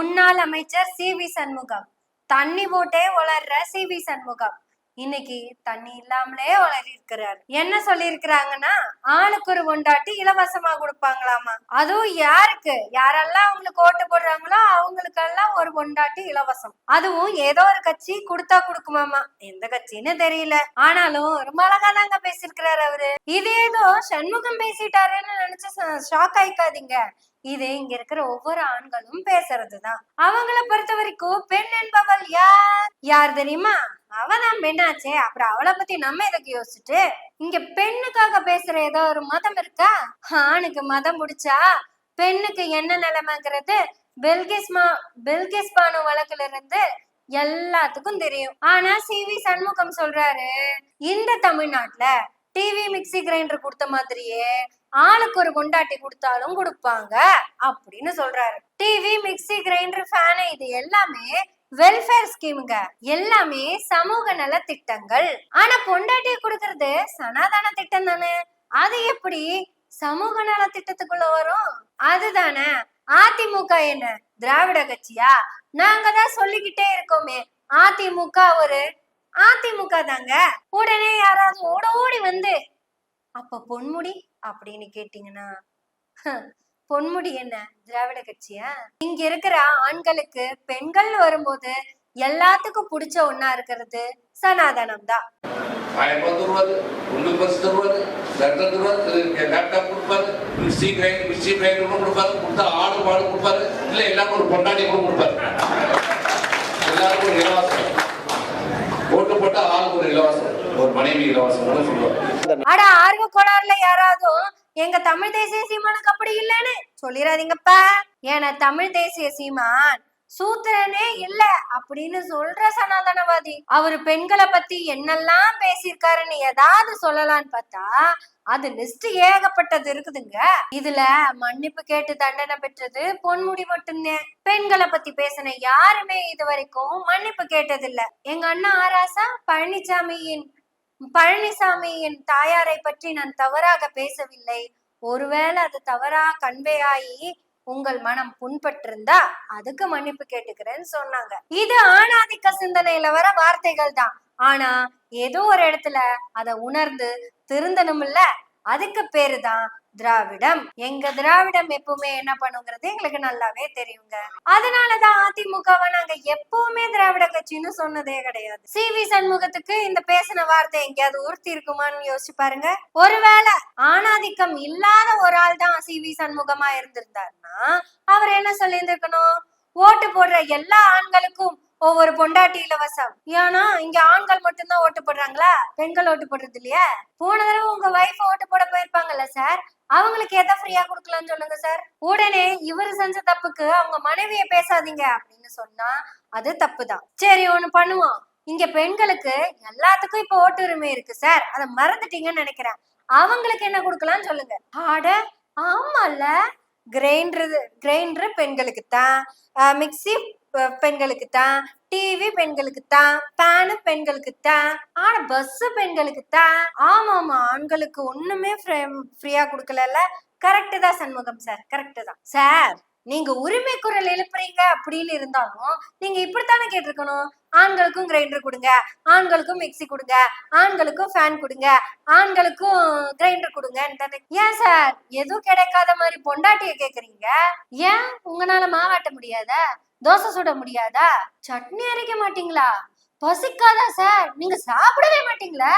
முன்னாள் அமைச்சர் C V Shanmugam. தண்ணி போட்டே வளர்ற சி வி சண்முகம். இன்னைக்கு தண்ணி இல்லாமலே வளரி இருக்கிறார் என்ன சொல்லியிருக்கிறாங்கன்னா ஆளுக்கு ஒரு கொண்டாட்டி இலவசமா கொடுப்பாங்களாமா? அதுவும் யாருக்கு? யாரெல்லாம் அவங்களுக்கு ஓட்டு போடுறாங்களோ அவங்களுக்கெல்லாம் ஒரு கொண்டாட்டி இலவசம். அதுவும் ஏதோ ஒரு கட்சி கொடுத்தா கொடுக்குமாமா? எந்த கட்சின்னு தெரியல. ஆனாலும் ரொம்ப அழகா தாங்க பேசியிருக்கிறாரு அவரு. இது ஏதோ சண்முகம் பேசிட்டாருன்னு நினைச்சு ஷாக் ஆயிக்காதீங்க. இது இங்க இருக்கிற ஒவ்வொரு ஆண்களும் பேசுறதுதான். அவங்கள பொறுத்த வரைக்கும் பெண் என்பவள் யார்? யார் தெரியுமா? அவதான் பெண்ணாச்சே. அப்புறம் அவளை பத்தி நம்ம எதுக்கு யோசிச்சுட்டு? இங்க பெண்ணுக்காக பேசுற ஏதோ ஒரு மதம் இருக்கா? ஆணுக்கு மதம் முடிச்சா பெண்ணுக்கு என்ன நிலைமைங்கிறது பெல்கிஸ் மா பெல்கிஸ் பானு வழக்குல இருந்து எல்லாத்துக்கும் தெரியும். ஆனா சி வி சண்முகம் சொல்றாரு இந்த தமிழ்நாட்டுல டிவி மிக்ஸி கிரைண்டர் கொடுத்த மாதிரியே ஆளுக்கு ஒரு கொண்டாட்டி கொடுத்தாலும் கொடுப்பாங்க அப்படின்னு சொல்றாரு. டிவி மிக்ஸி கிரைண்டர் ஃபேனு இது எல்லாமே வெல்ஃபேர் ஸ்கீமுங்க எல்லாமே சமூக நல திட்டங்கள். ஆனா பொண்டாட்டி கொடுக்கறது சனாதன திட்டம் தானே? அது எப்படி சமூக நல திட்டத்துக்குள்ள வரும்? அதுதானே. அதிமுக என்ன? திராவிட கட்சியா? நாங்க தான் சொல்லிக்கிட்டே இருக்கோமே. அதிமுக ஒரு அதிமுக தாங்க. உடனே யாராவது ஓட ஓடி வந்து அப்ப பொன்முடி? அப்படின்னு கேட்டீங்கன்னா பொன்முடி என்ன? திராவிட கட்சியா? இங்க இருக்கிற ஆண்களுக்கு பெண்கள் வரும்போது எல்லாத்துக்கும் பிடிச்ச ஒன்னா இருக்கிறது சனாதனம் தான் கொடுப்பாரு மிக்சி எல்லாருக்கும் ஒரு பொண்டாட்டி கூட கொடுப்பாரு. எல்லாருக்கும் ஒரு ஒரு இலவசம் ஒரு மனைவி இலவசம் சொல்லுவாங்க. ஆர்வ கோளாறுல யாராவது எங்க தமிழ் தேசிய சீமானுக்கு அப்படி இல்லைன்னு சொல்லிடாதீங்கப்பா ஏன்னா தமிழ் தேசிய சீமான் சூத்திரனே இல்ல அப்படின்னு சொல்ற சனாதனவாதி. அவரு பெண்களை பத்தி என்னெல்லாம் பேசியிருக்காருன்னு ஏதாவது சொல்லலாம்னு பார்த்தா அது லிஸ்ட் ஏகப்பட்டது இருக்குதுங்க. இதுல மன்னிப்பு கேட்டு தண்டனை பெற்றது பொன்முடி மட்டும்தான் பெண்களை பத்தி பேசின யாருமே இது வரைக்கும் மன்னிப்பு கேட்டதில்ல. எங்க அண்ணா ஆராசா பழனிசாமியின் பழனிசாமியின் தாயாரை பற்றி நான் தவறாக பேசவில்லை. ஒருவேளை அது தவறா கன்வே ஆகி உங்கள் மனம் புண்பட்டிருந்தா அதுக்கு மன்னிப்பு கேட்டுக்கிறேன்னு சொன்னாங்க. இது ஆணாதிக்க சிந்தனையில வர வார்த்தைகள் தான் ஆனா ஏதோ ஒரு இடத்துல அத உணர்ந்து திருந்தணும்ல அதுக்கு பேரு தான் திராவிடம். எங்க திராவிடம் எப்பவுமே என்ன பண்ணுங்கிறது எங்களுக்கு நல்லாவே தெரியுங்க. அதனாலதான் அதிமுகவை நாங்க எப்பவுமே திராவிட கட்சின்னு சொன்னதே கிடையாது. சி வி சண்முகத்துக்கு இந்த பேசின வார்த்தை எங்கேயாவது உறுத்தி இருக்குமான்னு யோசிச்சு பாருங்க. ஒருவேளை ஆணாதிக்கம் இல்லாத ஒரு ஆள் தான் சி வி சண்முகமா இருந்திருந்தாருன்னா அவர் என்ன சொல்லியிருந்திருக்கணும்? ஓட்டு போடுற எல்லா ஆண்களுக்கும் ஒவ்வொரு பொண்டாட்டி இலவசம். ஏன்னா இங்க ஆண்கள் மட்டும்தான் ஓட்டு போடுறாங்களா? பெண்கள் ஓட்டு போடுறது இல்லையா? போன தடவை உங்க வைஃப் ஓட்டு போட போயிருப்பாங்கல்ல சார் அவங்களுக்கு எதை ஃப்ரீயா கொடுக்கலாம்னு சொல்லுங்க சார் உடனே இவர் செஞ்ச தப்புக்கு அவங்க மனைவிய பேசாதீங்க அப்படின்னு சொன்னா அது தப்புதான். சரி ஒண்ணு பண்ணுவோம். இங்க பெண்களுக்கு எல்லாத்துக்கும் இப்ப ஓட்டு உரிமை இருக்கு சார் அதை மறந்துட்டீங்கன்னு நினைக்கிறேன். அவங்களுக்கு என்ன கொடுக்கலாம்னு சொல்லுங்க. ஆட ஆமால கிரைண்டர் கிரைண்டர் பெண்களுக்கு தான் மிக்சி பெண்களுக்கு தான் டிவி பெண்களுக்கு தான் பேனு பெண்களுக்கு தான் ஆனா பஸ் பெண்களுக்கு தான் ஆமா ஆமா ஆண்களுக்கு ஒண்ணுமே ஃப்ரீயா கொடுக்கல கரெக்ட் தான் சண்முகம் சார் கரெக்ட் தான். சார் நீங்க உரிமை குரல் எழுப்புறீங்க அப்படின்னு இருந்தாலும் நீங்க இப்படித்தானே கேட்டிருக்கணும்? ஆண்களுக்கும் கிரைண்டர் கொடுங்க ஆண்களுக்கும் மிக்ஸி கொடுங்க ஆண்களுக்கும் ஃபேன் கொடுங்க ஆண்களுக்கும் கிரைண்டர் கொடுங்க ஏன் சார் எதுவும் கிடைக்காத மாதிரி பொண்டாட்டிய கேக்குறீங்க? ஏன்? உங்களால மாவாட்ட முடியாதா? தோசை சுட முடியாதா? சட்னி அரைக்க மாட்டீங்களா? பசிக்காதா சார் நீங்க சாப்பிடவே மாட்டீங்களா?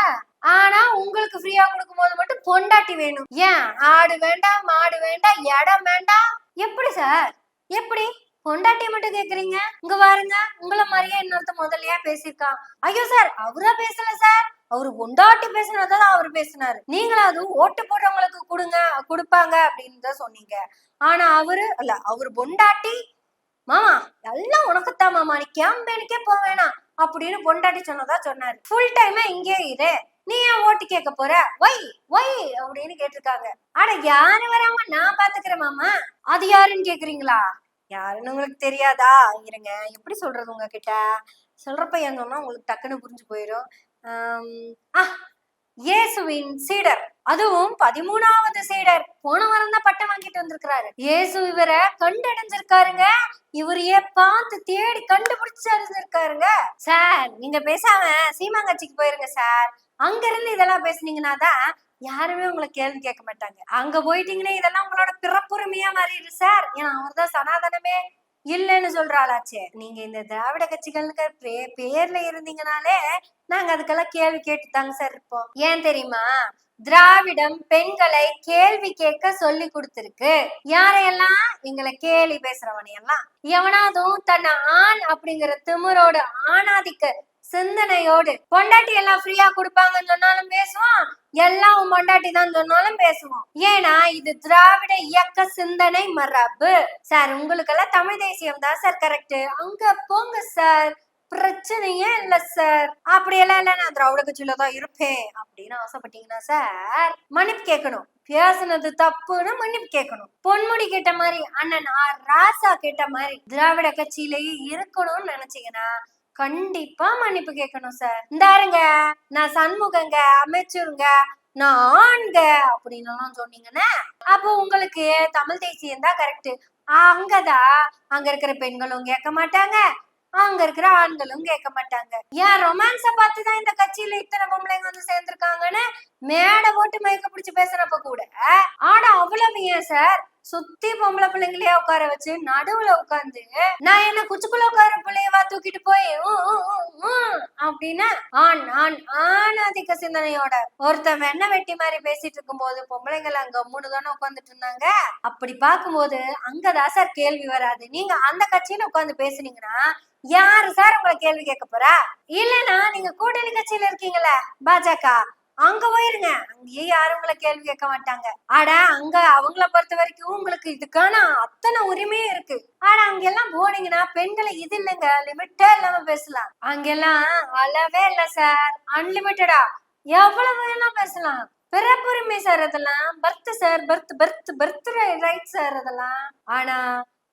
ஆனா உங்களுக்கு ஃப்ரீயா கொடுக்கும் போது மட்டும் பொண்டாட்டி வேணும். ஏன்? ஆடு வேண்டாம் மாடு வேண்டாம் இடம் வேண்டாம் எப்படி சார்? எப்படி? பொண்டாட்டி மட்டும் கேக்குறீங்க? இங்க பாருங்க. உங்களை மாதிரியே இன்னொருத்த முதல்லயா பேசியிருக்கான். ஐயோ சார் அவரா பேசல சார்? அவரு பொண்டாட்டி பேசினதான் அவரு பேசினாரு. நீங்களாவது ஓட்டு போடுறவங்களுக்கு கொடுங்க கொடுப்பாங்க அப்படின்னு தான் சொன்னீங்க. ஆனா அவரு அல்ல அவரு பொண்டாட்டி? மாமா எல்லாம் உனக்குத்தான் மாமா. நீ கேம்பேனுக்கே போக வேணாம். அப்படின்னு பொண்டாட்டி சொன்னதா சொன்னாரு. ஃபுல் டைமே இங்கே இரு. நீ ஏன் ஓட்டு கேட்க போற? ஒய் ஒய் அப்படின்னு கேட்டிருக்காங்க. அட யாரு வராம நான் பாத்துக்கிறேன் மாமா? அது யாருன்னு கேக்குறீங்களா? யாருன்னு உங்களுக்கு தெரியாதா? இருங்க. எப்படி சொல்றது உங்ககிட்ட? சொல்றப்ப ஏன் சொன்னா உங்களுக்கு டக்குன்னு புரிஞ்சு போயிடும் ஆம், இயேசுவின் சீடர். அதுவும் பதிமூணாவது சீடர். போன வாரம் தான் பட்டம் வாங்கிட்டு வந்திருக்கிறாரு. இயேசு இவரை கண்டடைஞ்சிருக்காருங்க. இவரையே பார்த்து தேடி கண்டுபிடிச்சு அறிஞ்சிருக்காருங்க. சார் நீங்க பேசாம சீமாங்கச்சிக்கு போயிருங்க சார். அங்க இருந்து இதெல்லாம் பேசுனீங்கன்னா தான் யாருமே உங்களை கேள்வி கேட்க மாட்டாங்க. அங்க போயிட்டீங்கன்னா இதெல்லாம் உங்களோட பிறப்புரிமையா மாறிடு சார். ஏன்னா அவர் தான் சனாதனமே இல்லைன்னு சொல்ற ஆளாச்சே நீங்க இந்த திராவிட கட்சிகளுக்கு பேர்ல இருந்தீங்கனாலே நாங்க அதுக்கெல்லாம் கேள்வி கேட்டு தாங்க சார் இருப்போம். ஏன் தெரியுமா? திராவிடம் பெண்களை கேள்வி கேட்க சொல்லி கொடுத்திருக்கு. யாரையெல்லாம்? எங்களை கேலி பேசுறவனையெல்லாம். எவனாதும் தன்னை ஆண் அப்படிங்கிற திமிரோட ஆணாதிக்க சிந்தனையோடு பொண்டாட்டி எல்லாம் ஃப்ரீயா கொடுப்பாங்கன்னு சொன்னாலும் பேசுவோம். எல்லாம் உன் பொண்டாட்டி தான் சொன்னாலும் பேசுவோம். ஏன்னா இது திராவிட இயக்க சிந்தனை மரபு. சார் உங்களுக்கெல்லாம் தமிழ் தேசியம் தான் சார் கரெக்ட் அங்க போங்க சார். பிரச்சனையே இல்ல சார். அப்படியெல்லாம் இல்ல நான் திராவிட கட்சியில தான் இருப்பேன் அப்படின்னு ஆசைப்பட்டீங்கன்னா சார் மன்னிப்பு கேட்கணும். பேசுனது தப்புன்னு மன்னிப்பு கேட்கணும். பொன்முடி கேட்ட மாதிரி அண்ணன் ஆர். ராசா கேட்ட மாதிரி திராவிட கட்சியிலேயே இருக்கணும்னு நினைச்சீங்கன்னா கண்டிப்பா மன்னிப்பு கேட்கணும் சார். இந்தாருங்க நான் சண்முகங்க அமைச்சருங்க நான் ஆண்க அப்படின்னு எல்லாம் சொன்னீங்கன்னா அப்போ உங்களுக்கு தமிழ் தேசியம் தான் கரெக்ட் அங்கதான் அங்க இருக்கிற பெண்களும் கேட்க மாட்டாங்க. அங்க இருக்கிற ஆண்களும் கேட்க மாட்டாங்க. ஏன் ரொமான்ஸ பார்த்துதான் இந்த கட்சியில இத்தனை பொம்பளைங்க வந்து சேர்ந்திருக்காங்கன்னு மேடை போட்டு மயக்க பிடிச்சு பேசுறப்ப கூட ஆனா அவ்வளவு ஏன் சார் சுத்தி பொம்பளை பிள்ளைங்களையே உட்கார வச்சு நடுவுல உட்காந்து நான் என்ன குச்சுக்குள்ள உட்கார பிள்ளையவா தூக்கிட்டு போய் ஊ, அப்படின்னா ஆண் ஆண் ஆணாதிக்க சிந்தனையோட ஒருத்தன் வெண்ண வெட்டி மாதிரி பேசிட்டு இருக்கும்போது பொம்பளைங்களை அங்க மூணு தானே உட்காந்துட்டு இருந்தாங்க? அப்படி பார்க்கும்போது அங்கதான் சார் கேள்வி வராது. நீங்க அந்த கட்சியில உட்காந்து பேசுனீங்கன்னா யாரு சார் உங்களை கேள்வி கேட்க போறா? இல்லைன்னா நீங்க கூட்டணி கட்சியில இருக்கீங்களே பாஜக. அங்க போயிருங்க. அங்கேயே யாரும் உங்களை கேள்வி கேட்க மாட்டாங்க. ஆட அங்க அவங்கள பொறுத்த வரைக்கும் உங்களுக்கு இதுக்கான அத்தனை உரிமையும் இருக்கு. ஆனா அங்கெல்லாம் போனீங்கன்னா பெண்களை இது இல்லைங்க. லிமிட்டே இல்லாம பேசலாம். அங்கெல்லாம் அளவே இல்ல சார் அன்லிமிட்டடா எவ்வளவு வேணா பேசலாம். பிறப்புரிமை சார் அதெல்லாம் birth sir birth birth birth right sir அதெல்லாம். ஆனா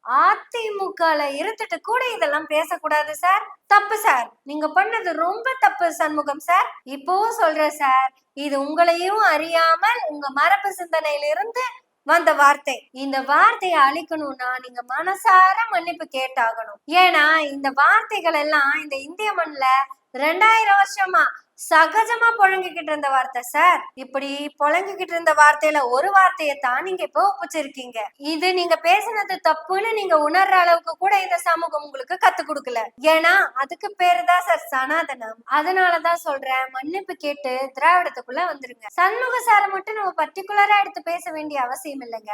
அதிமுகல இருந்துட்டு கூட இதெல்லாம் பேசக்கூடாது சார். தப்பு சார். நீங்க பண்ணது ரொம்ப தப்பு சண்முகம் சார். இப்பவும் சொல்றேன் சார். இது உங்களையும் அறியாமல் உங்க மரபு சிந்தனையிலிருந்து வந்த வார்த்தை. இந்த வார்த்தையை அழிக்கணும்னா நீங்க மனசார மன்னிப்பு கேட்டாகணும். ஏன்னா இந்த வார்த்தைகள் எல்லாம் இந்த இந்திய மண்ணில் ரெண்டாயிரம் வருஷமா சகஜமா புழங்கிக்கிட்டு இருந்த வார்த்தை சார் இப்படி புழங்கிக்கிட்டு இருந்த வார்த்தையில ஒரு வார்த்தையை தான் நீங்க இப்போ ஒப்பிச்சிருக்கீங்க. இது நீங்க பேசுனது தப்புன்னு நீங்க உணர்ற அளவுக்கு கூட இந்த சமூகம் உங்களுக்கு கத்து கொடுக்கல. ஏன்னா அதுக்கு பேரு தான் சார் சனாதனம். அதனாலதான் சொல்றேன் மன்னிப்பு கேட்டு திராவிடத்துக்குள்ள வந்துருங்க. சண்முக சாரை மட்டும் நம்ம பர்டிகுலரா எடுத்து பேச வேண்டிய அவசியம் இல்லைங்க.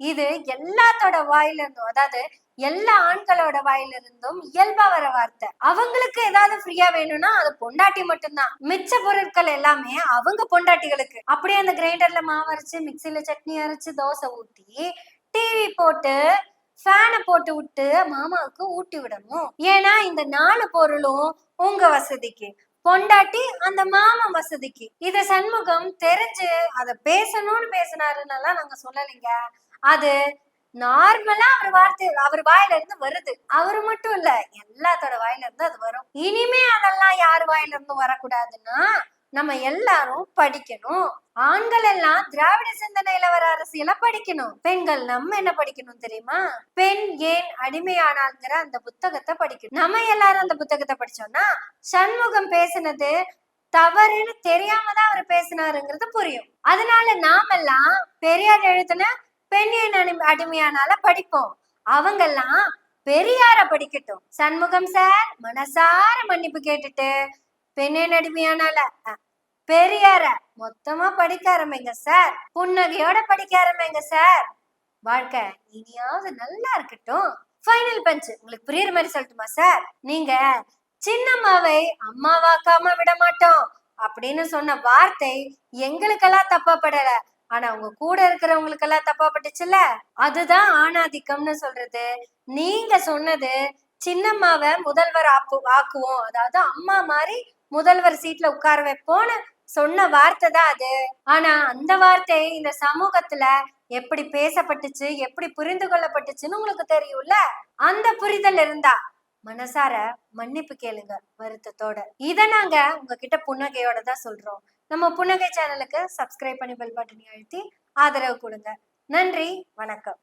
இது எல்லாத்தோட வாயில இருந்தும் அதாவது எல்லா ஆண்களோட வாயில இருந்தும் இயல்பா வர வார்த்தை. அவங்களுக்கு ஏதாவது ஃப்ரீயா வேணும்னா அது பொண்டாட்டி மட்டும்தான். மிச்ச பொருட்கள் எல்லாமே அவங்க பொண்டாட்டிகளுக்கு. அப்படியே அந்த கிரைண்டர்ல மாவு அரைச்சு மிக்சியில சட்னி அரைச்சு தோசை ஊத்தி டிவி போட்டு ஃபேனை போட்டு விட்டு மாமாவுக்கு ஊட்டி விடணும். ஏன்னா இந்த நாலு பொருளும் உங்க வசதிக்கு. பொண்டாட்டி அந்த மாமா வசதிக்கு. இத சண்முகம் தெரிஞ்சு அதை பேசணும்னு பேசினாருன்னெல்லாம் நாங்க சொல்லலைங்க. அது நார்மலா அவர் வார்த்தை அவர் வாயில இருந்து வருது. அவரு மட்டும் இல்ல எல்லாத்தோட வாயில இருந்து அது வரும். இனிமே அதெல்லாம் யார் வாயில இருந்து வரக்கூடாதுன்னா நம்ம எல்லாரும் படிக்கணும். ஆண்கள் எல்லாம் திராவிட சிந்தனையில வர அரசியல படிக்கணும். பெண்கள் நம்ம என்ன படிக்கணும் தெரியுமா? பெண் ஏன் அடிமையானாங்கிற அந்த புத்தகத்தை படிக்கணும். நம்ம எல்லாரும் அந்த புத்தகத்தை படிச்சோம்னா சண்முகம் பேசினது தவறுன்னு தெரியாம தான் அவர் பேசினாருங்கிறது புரியும். அதனால நாமெல்லாம் பெரியார் எழுத்துன பெண் ஏன் அடிமையானால படிப்போம். அவங்கெல்லாம் பெரியார படிக்கட்டும். சண்முகம் சார் மனசார மன்னிப்பு கேட்டுட்டு பெண்ணேன் அடிமையானால அஹ், பெரியார மொத்தமா படிக்க ஆரம்பிங்க சார் புன்னகையோட படிக்க ஆரம்பிங்க சார் வாழ்க்கை இனியாவது நல்லா இருக்கட்டும். ஃபைனல் பஞ்ச் உங்களுக்கு புரியுற மாதிரி சொல்லட்டுமா சார் நீங்க சின்னம்மாவை அம்மாவாக்காம விட மாட்டோம் அப்படின்னு சொன்ன வார்த்தை எங்களுக்கெல்லாம் தப்பா படல ஆனா உங்க கூட இருக்கிறவங்களுக்கு எல்லாம் தப்பா பட்டுச்சுல்ல? அதுதான் ஆணாதிக்கம்னு சொல்றது. நீங்க சொன்னது சின்னம்மாவை முதல்வர் ஆப்பு ஆக்குவோம். அதாவது அம்மா மாதிரி முதல்வர் சீட்ல உட்கார வைப்போம்னு சொன்ன வார்த்தை தான் அது. ஆனா அந்த வார்த்தை இந்த சமூகத்துல எப்படி பேசப்பட்டுச்சு எப்படி புரிந்து கொள்ளப்பட்டுச்சுன்னு உங்களுக்கு தெரியும்ல? அந்த புரிதல் இருந்தா மனசார மன்னிப்பு கேளுங்க வருத்தத்தோட. இத நாங்க உங்ககிட்ட புன்னகையோட தான் சொல்றோம். நம்ம புன்னகை சேனலுக்கு சப்ஸ்கிரைப் பண்ணி பெல் பட்டனை அழுத்தி ஆதரவு கொடுங்க. நன்றி வணக்கம்.